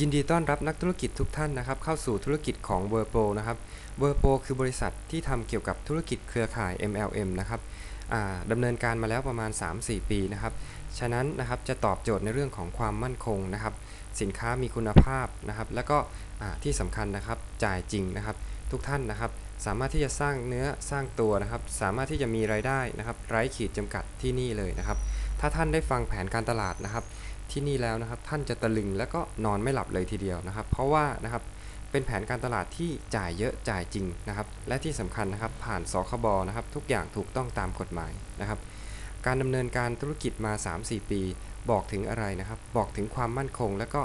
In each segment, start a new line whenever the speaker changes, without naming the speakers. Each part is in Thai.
ยินดีต้อนรับนักธุรกิจทุกท่านนะครับเข้าสู่ธุรกิจของ w o r p o นะครับ w o r p o คือบริษัทที่ทำเกี่ยวกับธุรกิจเครือข่าย MLM นะครับดำเนินการมาแล้วประมาณ 3-4 ปีนะครับ ฉะนั้นนะครับจะตอบโจทย์ในเรื่องของความมั่นคงนะครับ สินค้ามีคุณภาพนะครับ แล้วก็ที่สำคัญนะครับจ่ายจริงนะครับ ทุกท่านนะครับ สามารถที่จะสร้างเนื้อสร้างตัวนะครับ สามารถที่จะมีรายได้นะครับ ไร้ขีดจำกัดที่นี่เลยนะครับ ถ้าท่านได้ฟังแผนการตลาดนะครับ ที่นี่แล้วนะครับ ท่านจะตะลึงแล้วก็นอนไม่หลับเลยทีเดียวนะครับ เพราะว่านะครับเป็นแผนการตลาดที่จ่ายเยอะจ่ายจริงนะครับ และที่สำคัญนะครับ ผ่านสคบนะครับ ทุกอย่างถูกต้องตามกฎหมายนะครับ การดำเนินการธุรกิจมา 3-4 ปี บอกถึงอะไรนะครับ บอกถึงความมั่นคง แล้วก็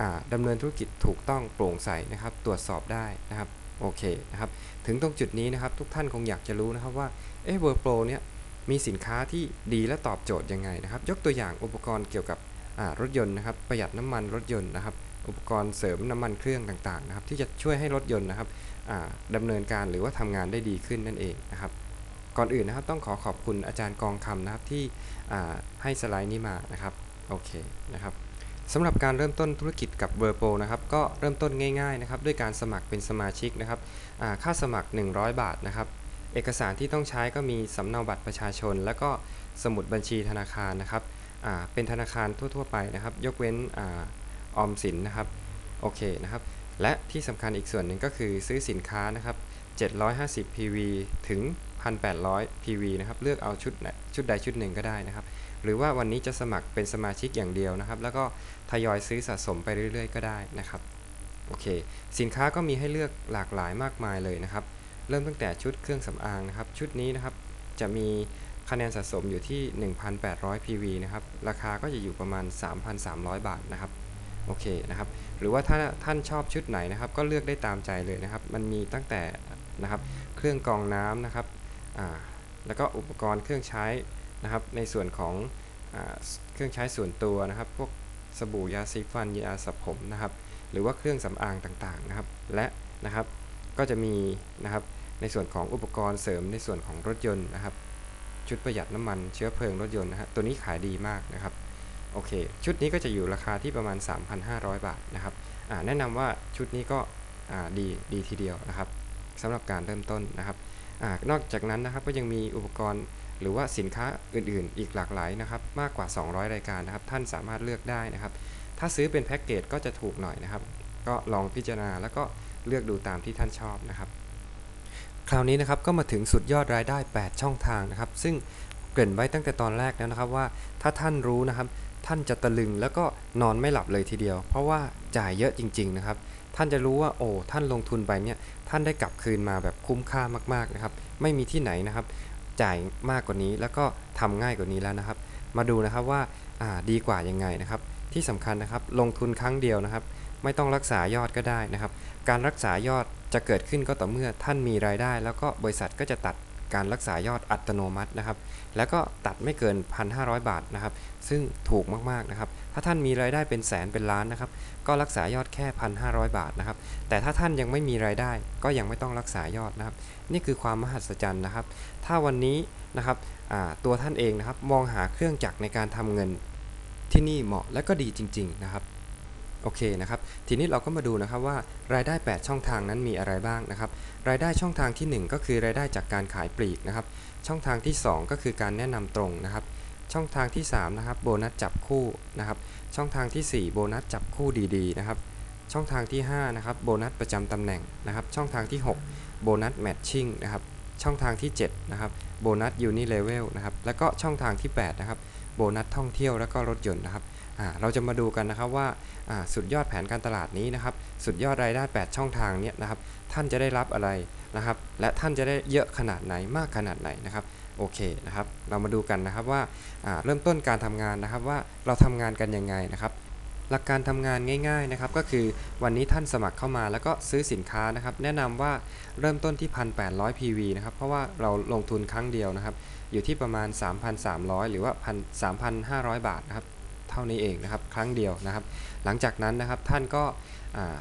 อ่าดำเนินธุรกิจถูกต้องโปร่งใสนะครับ ตรวจสอบได้นะครับโอเคนะครับ ถึงตรงจุดนี้นะครับ ทุกท่านคงอยากจะรู้นะครับว่าเอเวอร์โปรเนี่ยมีสินค้าที่ดีและตอบโจทย์ยังไงนะครับ ยกตัวอย่างอุปกรณ์เกี่ยวกับ รถยนต์นะครับประหยัดน้ำมันรถยนต์นะครับ อุปกรณ์เสริมน้ำมันเครื่องต่างๆนะครับ ที่จะช่วยให้รถยนต์นะครับอ่าดำเนินการหรือว่าทำงานได้ดีขึ้นนั่นเองนะครับ ก่อนอื่นนะครับต้องขอขอบคุณอาจารย์กองคำนะครับที่ให้สไลด์นี้มานะครับโอเคนะครับสำหรับการเริ่มต้นธุรกิจกับเบอร์โปนะครับก็เริ่มต้นง่ายๆนะครับด้วยการสมัครเป็นสมาชิกนะครับค่าสมัคร 100 บาทนะครับเอกสารที่ต้องใช้ก็มีสำเนาบัตรประชาชน แล้วก็สมุดบัญชีธนาคารนะครับ เป็นธนาคารทั่ว ๆ ไปนะครับ ยกเว้นอออมสินนะครับโอเคนะครับ และที่สำคัญอีกส่วนหนึ่งก็คือซื้อสินค้านะครับ 750 PV ถึง 1,800 PV นะครับเลือกเอาชุดชุดใดชุดหนึ่งก็ได้นะครับ หรือว่าวันนี้จะสมัครเป็นสมาชิกอย่างเดียวนะครับ แล้วก็ทยอยซื้อสะสมไปเรื่อย ๆ ก็ได้นะครับโอเค สินค้าก็มีให้เลือกหลากหลายมากมายเลยนะครับ เริ่มตั้งแต่ชุดเครื่องสำอางนะครับ ชุดนี้นะครับจะมี คะแนนสะสมอยู่ที่ 1,800 PV นะครับ ราคาก็จะอยู่ประมาณ 3,300 บาทนะครับ โอเคนะครับ หรือว่าถ้าท่านชอบชุดไหนนะครับ ก็เลือกได้ตามใจเลยนะครับ มันมีตั้งแต่นะครับ เครื่องกรองน้ำนะครับ อ่า แล้วก็อุปกรณ์เครื่องใช้นะครับ ในส่วนของอเครื่องใช้ส่วนตัวนะครับ พวกสบู่ยาสีฟันยาสระผมนะครับ หรือว่าเครื่องสำอางต่างๆนะครับ และนะครับ ก็จะมีนะครับ ในส่วนของอุปกรณ์เสริมในส่วนของรถยนต์นะครับ ชุดประหยัดน้ำมันเชื้อเพลิงรถยนต์นะฮะตัวนี้ขายดีมากนะครับโอเค ชุดนี้ก็จะอยู่ราคาที่ประมาณ 3,500 บาทนะครับแนะนำว่าชุดนี้ก็ดีดีทีเดียวนะครับสำหรับการเริ่มต้นนะครับอนอกจากนั้นนะครับก็ยังมีอุปกรณ์หรือว่าสินค้าอื่นๆ อีกหลากหลายนะครับมากกว่า 200 รายการนะครับ ท่านสามารถเลือกได้นะครับ ถ้าซื้อเป็นแพ็กเกจก็จะถูกหน่อยนะครับ ก็ลองพิจารณาแล้วก็เลือกดูตามที่ท่านชอบนะครับ คราวนี้นะครับก็มาถึงสุดยอดรายได้ 8 ช่องทางนะครับ ซึ่งเกริ่นไว้ตั้งแต่ตอนแรกแล้วนะครับว่าถ้าท่านรู้นะครับท่านจะตะลึงแล้วก็นอนไม่หลับเลยทีเดียว เพราะว่าจ่ายเยอะจริง ๆนะครับ ท่านจะรู้ว่าโอ้ท่านลงทุนไปเนี่ยท่านได้กลับคืนมาแบบคุ้มค่ามากๆนะครับ ไม่มีที่ไหนนะครับ จ่ายมากกว่านี้แล้วก็ทำง่ายกว่านี้แล้วนะครับ มาดูนะครับว่าอ่าดีกว่ายังไงนะครับ ที่สำคัญนะครับลงทุนครั้งเดียวนะครับ ไม่ต้องรักษายอดก็ได้นะครับ การรักษายอดจะเกิดขึ้นก็ต่อเมื่อท่านมีรายได้ แล้วก็บริษัทก็จะตัดการรักษายอดอัตโนมัตินะครับ แล้วก็ตัดไม่เกิน 1,500 บาทนะครับ ซึ่งถูกมากๆนะครับ ถ้าท่านมีรายได้เป็นแสนเป็นล้านนะครับ ก็รักษายอดแค่ 1,500 บาทนะครับ แต่ถ้าท่านยังไม่มีรายได้ ก็ยังไม่ต้องรักษายอดนะครับ นี่คือความมหัศจรรย์นะครับ ถ้าวันนี้นะครับตัวท่านเองนะครับ มองหาเครื่องจักรในการทำเงินที่นี่เหมาะและก็ดีจริง ๆ นะครับ โอเคนะครับ ทีนี้เราก็มาดูนะครับว่ารายได้ 8 ช่องทางนั้นมีอะไรบ้างนะครับ รายได้ช่องทางที่ 1 ก็คือรายได้จากการขายปลีกนะครับ ช่องทางที่ 2 ก็คือการแนะนำตรงนะครับ ช่องทางที่3นะครับโบนัสจับคู่นะครับ ช่องทางที่ 4 โบนัสจับคู่ดีๆนะครับ ช่องทางที่5นะครับโบนัสประจำตำแหน่งนะครับ ช่องทางที่ 6 โบนัสแมทชิ่งนะครับ ช่องทางที่7นะครับโบนัสยูนิเลเวลนะครับ แล้วก็ช่องทางที่8นะครับโบนัสท่องเที่ยวแล้วก็รถยนต์นะครับ เราจะมาดูกันนะครับว่าสุดยอดแผนการตลาดนี้นะครับ สุดยอดรายได้ 8 ช่องทางเนี้ยนะครับ ท่านจะได้รับอะไรนะครับ และท่านจะได้เยอะขนาดไหนมากขนาดไหนนะครับโอเคนะครับ เรามาดูกันนะครับว่าเริ่มต้นการทำงานนะครับว่าเราทำงานกันยังไงนะครับ หลักการทำงานง่าย ๆนะครับ ก็คือวันนี้ท่านสมัครเข้ามาแล้วก็ซื้อสินค้านะครับ แนะนำว่าเริ่มต้นที่ 1,800 PV นะครับ เพราะว่าเราลงทุนครั้งเดียวนะครับ อยู่ที่ประมาณ 3,300 หรือว่า 3,500 บาทนะครับ เท่านี้เองนะครับ ครั้งเดียวนะครับ หลังจากนั้นนะครับท่านก็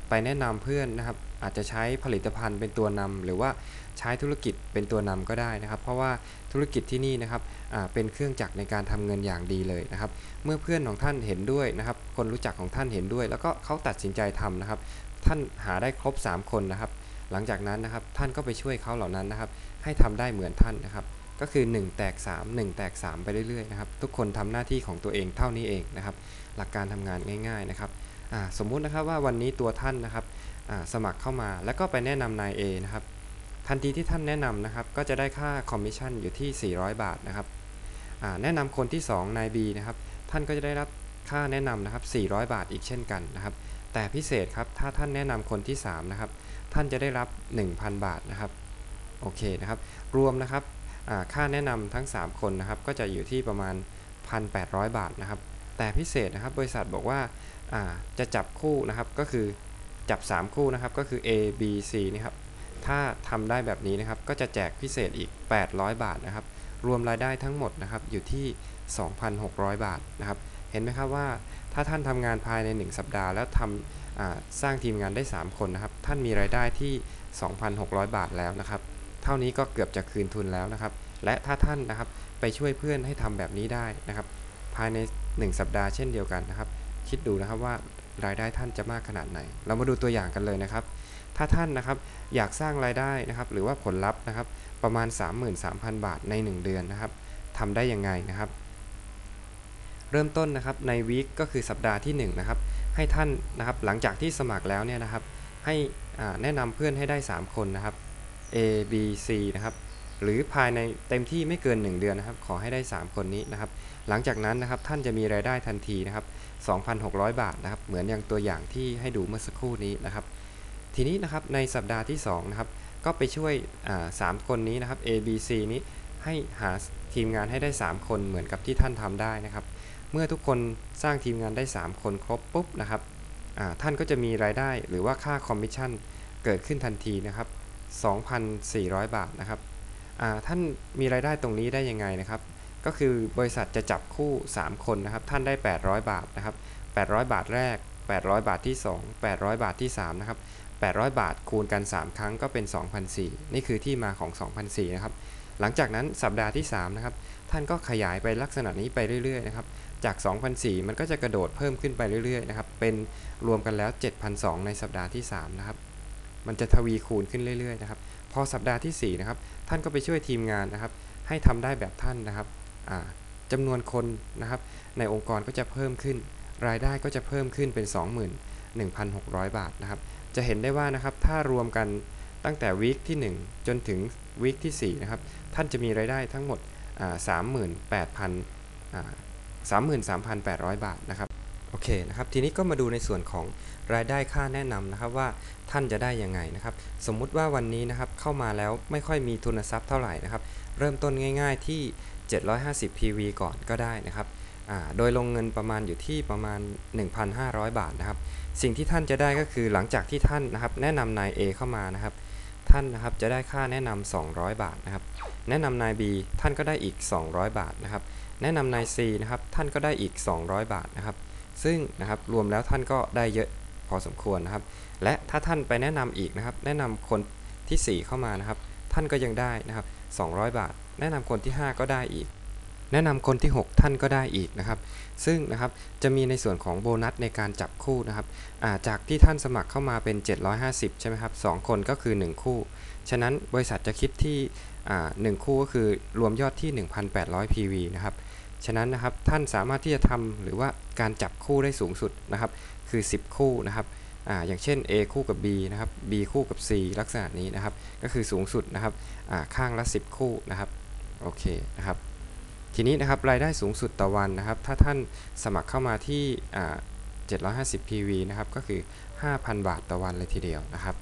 ไปแนะนำเพื่อนนะครับ อาจจะใช้ผลิตภัณฑ์เป็นตัวนำหรือว่าใช้ธุรกิจเป็นตัวนำก็ได้นะครับ เพราะว่าธุรกิจที่นี่นะครับเป็นเครื่องจักรในการทำเงินอย่างดีเลยนะครับ เมื่อเพื่อนของท่านเห็นด้วยนะครับ คนรู้จักของท่านเห็นด้วย แล้วก็เขาตัดสินใจทำนะครับ ท่านหาได้ครบ 3 คนนะครับ หลังจากนั้นนะครับท่านก็ไปช่วยเขาเหล่านั้นนะครับ ให้ทำได้เหมือนท่านนะครับ ก็คือ 1 แตก 3 1 แตก 3 ไปเรื่อยๆนะครับทุกคนทำหน้าที่ของตัวเองเท่านี้เองนะครับหลักการทำงานง่ายๆนะครับสมมุตินะครับว่าวันนี้ตัวท่านนะครับสมัครเข้ามาแล้วก็ไปแนะนำนาย A นะครับทันทีที่ท่านแนะนำนะครับก็จะได้ค่าคอมมิชชั่นอยู่ที่ 400 บาทนะครับแนะนำคนที่ 2 นาย B นะครับท่านก็จะได้รับค่าแนะนำนะครับ 400 บาทอีกเช่นกันนะครับแต่พิเศษครับถ้าท่านแนะนำคนที่3นะครับท่านจะได้รับ 1,000 บาทนะครับโอเคนะครับรวมนะครับ ค่าแนะนำทั้ง 3 คนนะครับก็จะอยู่ที่ประมาณ 1,800 บาทนะครับ แต่พิเศษนะครับบริษัทบอกว่าาจะจับคู่นะครับก็คือจับ 3 คู่นะครับก็คือ A B C นะครับถ้าทำได้แบบนี้นะครับก็จะแจกพิเศษอีก 800 บาทนะครับรวมรายได้ทั้งหมดนะครับอยู่ที่ 2,600 บาทนะครับเห็นไหมครับว่าถ้าท่านทำงานภายใน 1 สัปดาห์ แล้วทำสร้างทีมงานได้ 3 คนนะครับท่านมีรายได้ที่ 2,600 บาทแล้วนะครับ เท่านี้ก็เกือบจะคืนทุนแล้วนะครับ และถ้าท่านนะครับไปช่วยเพื่อนให้ทำแบบนี้ได้นะครับ ภายใน 1 สัปดาห์เช่นเดียวกันนะครับ คิดดูนะครับว่ารายได้ท่านจะมากขนาดไหน เรามาดูตัวอย่างกันเลยนะครับ ถ้าท่านนะครับอยากสร้างรายได้นะครับ หรือว่าผลลัพธ์นะครับประมาณ 33,000 บาทใน 1 เดือนนะครับทำได้ยังไงนะครับ เริ่มต้นนะครับในวีคก็คือสัปดาห์ที่1นะครับให้ท่านนะครับหลังจากที่สมัครแล้วเนี่ยนะครับ ให้แนะนำเพื่อนให้ได้ 3 คนนะครับ A B C นะครับ หรือภายในเต็มที่ไม่เกิน 1 เดือนนะครับ ขอให้ได้ 3 คนนี้นะครับ หลังจากนั้นนะครับท่านจะมีรายได้ทันทีนะครับ 2,600 บาทนะครับ เหมือนอย่างตัวอย่างที่ให้ดูเมื่อสักครู่นี้นะครับ ทีนี้นะครับในสัปดาห์ที่2นะครับ ก็ไปช่วยสามคนนี้นะครับ A B C นี้ให้หาทีมงานให้ได้ 3 คนเหมือนกับที่ท่านทำได้นะครับ เมื่อทุกคนสร้างทีมงานได้ 3 คนครบปุ๊บนะครับท่านก็จะมีรายได้หรือว่าค่าคอมมิชชั่นเกิดขึ้นทันทีนะครับ 2,400 บาทนะครับท่านมีรายได้ตรงนี้ได้ยังไงนะครับ ก็คือบริษัทจะจับคู่ 3 คนนะครับ ท่านได้ 800 บาทนะครับ 800 บาทแรก 800 บาทที่ 2 800 บาทที่ 3 นะครับ 800 บาทคูณกัน 3 ครั้งก็เป็น 2,004นี่คือที่มาของ 2,004นะครับ หลังจากนั้นสัปดาห์ที่ 3 นะครับ ท่านก็ขยายไปลักษณะนี้ไปเรื่อยๆนะครับ จาก 2,004มันก็จะกระโดดเพิ่มขึ้นไปเรื่อยๆนะครับ เป็นรวมกันแล้ว 7,002ในสัปดาห์ที่ 3 นะครับ มันจะทวีคูณขึ้นเรื่อยๆนะครับ พอสัปดาห์ที่4นะครับ ท่านก็ไปช่วยทีมงานนะครับ ให้ทำได้แบบท่านนะครับอ่าจำนวนคนนะครับ ในองค์กรก็จะเพิ่มขึ้น รายได้ก็จะเพิ่มขึ้นเป็น 21,600 บาทนะครับ จะเห็นได้ว่านะครับ ถ้ารวมกันตั้งแต่วีคที่ 1 จนถึงวีคที่4นะครับ ท่านจะมีรายได้ทั้งหมดอ่า38,000อ่า33,800 บาทนะครับ โอเคนะครับทีนี้ก็มาดูในส่วนของรายได้ค่าแนะนำนะครับว่าท่านจะได้ยังไงนะครับ สมมุติว่าวันนี้นะครับเข้ามาแล้วไม่ค่อยมีทุนทรัพย์เท่าไหร่นะครับ เริ่มต้นง่าย ๆที่ 750 PV ก่อนก็ได้นะครับโดยลงเงินประมาณอยู่ที่ประมาณ 1,500 บาทนะครับ สิ่งที่ท่านจะได้ก็คือหลังจากที่ท่านนะครับ แนะนำนาย A เข้ามานะครับ ท่านนะครับจะได้ค่าแนะนำ200 บาทนะครับ แนะนำนาย B ท่านก็ได้อีก 200 บาทนะครับ แนะนำนาย C นะครับท่านก็ได้อีก 200 บาทนะครับ ซึ่งนะครับรวมแล้วท่านก็ได้เยอะพอสมควรนะครับ และถ้าท่านไปแนะนำอีกนะครับ แนะนำคนที่ 4 เข้ามานะครับ ท่านก็ยังได้นะครับ 200 บาท แนะนำคนที่ 5 ก็ได้อีก แนะนำคนที่ 6 ท่านก็ได้อีกนะครับ ซึ่งนะครับจะมีในส่วนของโบนัสในการจับคู่นะครับาจากที่ท่านสมัครเข้ามาเป็น 750 ใช่ไหมครับ2คนก็คือ 1 คู่ ฉะนั้นบริษัทจะคิดที่อ่า1คู่ก็คือรวมยอดที่ 1,800 PV นะครับ ฉะนั้นนะครับท่านสามารถที่จะทำหรือว่าการจับคู่ได้สูงสุดนะครับ คือ 10 คู่นะครับออย่างเช่น A คู่กับ B นะครับ B คู่กับ C ลักษณะนี้นะครับ ก็คือสูงสุดนะครับข้างละ 10 คู่นะครับโอเคนะครับทีนี้นะครับรายได้สูงสุดต่อวันนะครับ ถ้าท่านสมัครเข้ามาที่อ่า750 PV นะครับก็คือ 5,000 บาทต่อวันเลยทีเดียวนะครับ